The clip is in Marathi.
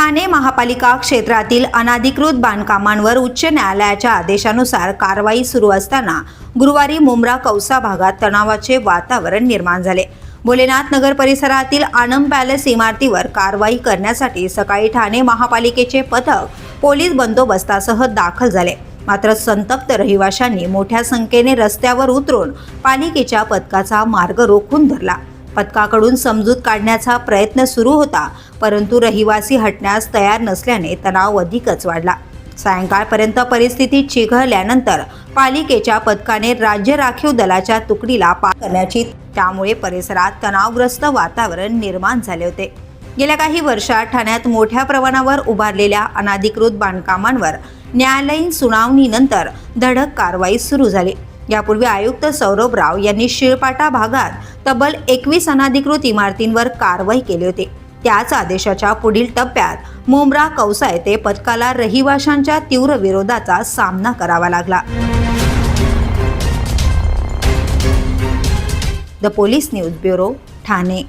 ठाणे महापालिका क्षेत्रातील अनाधिकृत बांधकामांवर उच्च न्यायालयाच्या आदेशानुसार कारवाई सुरू असताना गुरुवारी मुंब्रा कौसा भागात तणावाचे वातावरण निर्माण झाले. भोलेनाथ नगर परिसरातील आनंद पॅलेस इमारतीवर कारवाई करण्यासाठी सकाळी ठाणे महापालिकेचे पथक पोलीस बंदोबस्तासह दाखल झाले. मात्र संतप्त रहिवाशांनी मोठ्या संख्येने रस्त्यावर उतरून पालिकेच्या पथकाचा मार्ग रोखून धरला. पथकाकडून समजूत काढण्याचा प्रयत्न सुरू होता परंतु रहिवासी हटण्यास तयार नसल्याने तणाव अधिकच वाढला. सायंकाळपर्यंत परिस्थिती चिघळल्यानंतर पालिकेच्या पथकाने राज्य राखीव दलाच्या तुकडीला पार करण्याची त्यामुळे परिसरात तणावग्रस्त वातावरण निर्माण झाले होते. गेल्या काही वर्षात ठाण्यात मोठ्या प्रमाणावर उभारलेल्या अनाधिकृत बांधकामांवर न्यायालयीन सुनावणीनंतर धडक कारवाई सुरू झाली. यापूर्वी आयुक्त सौरभ राव यांनी शिळपाटा भागात तब्बल एकवीस अनाधिकृत इमारतींवर कारवाई केली होती. त्याच आदेशाच्या पुढील टप्प्यात मुंब्रा कौसा येथे पथकाला रहिवाशांच्या तीव्र विरोधाचा सामना करावा लागला. The police news bureau Thane.